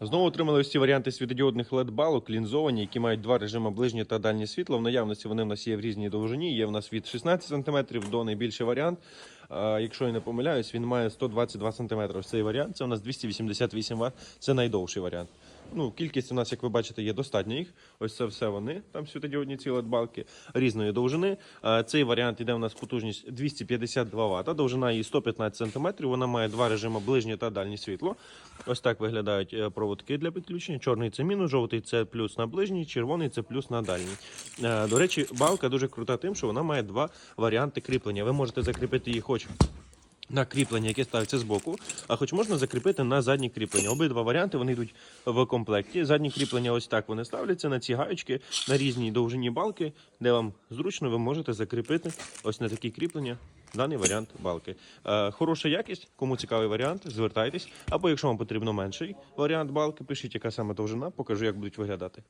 Знову отримали ці варіанти світодіодних LED-балок, лінзовані, які мають два режими ближнє та дальнє світло. В наявності вони в нас є в різній довжині. Є в нас від 16 см до найбільший варіант. Якщо я не помиляюсь, він має 122 см. Цей варіант. Це у нас 288 Вт. Це найдовший варіант. Ну, кількість у нас, як ви бачите, є достатньо їх. Ось це все вони. Там світодіодні ці LED-балки різної довжини. Цей варіант іде у нас потужність 252 Вт, довжина її 115 см. Вона має два режими ближнє та дальнє світло. Ось так виглядають е, проводки для підключення. Чорний це мінус, жовтий це плюс на ближній, червоний це плюс на дальній. Е, До речі, балка дуже крута тим, що вона має два варіанти кріплення. Ви можете закріпити її хоч на кріплення, яке ставиться збоку, а хоч можна закріпити на задні кріплення. Обидва варіанти вони йдуть в комплекті. Задні кріплення ось так вони ставляться на ці гаючки на різній довжині балки, де вам зручно ви можете закріпити ось на такі кріплення. Даний варіант балки. Е, хороша якість, кому цікавий варіант, звертайтесь. Або якщо вам потрібно менший варіант балки, пишіть, яка саме довжина, покажу, як будуть виглядати.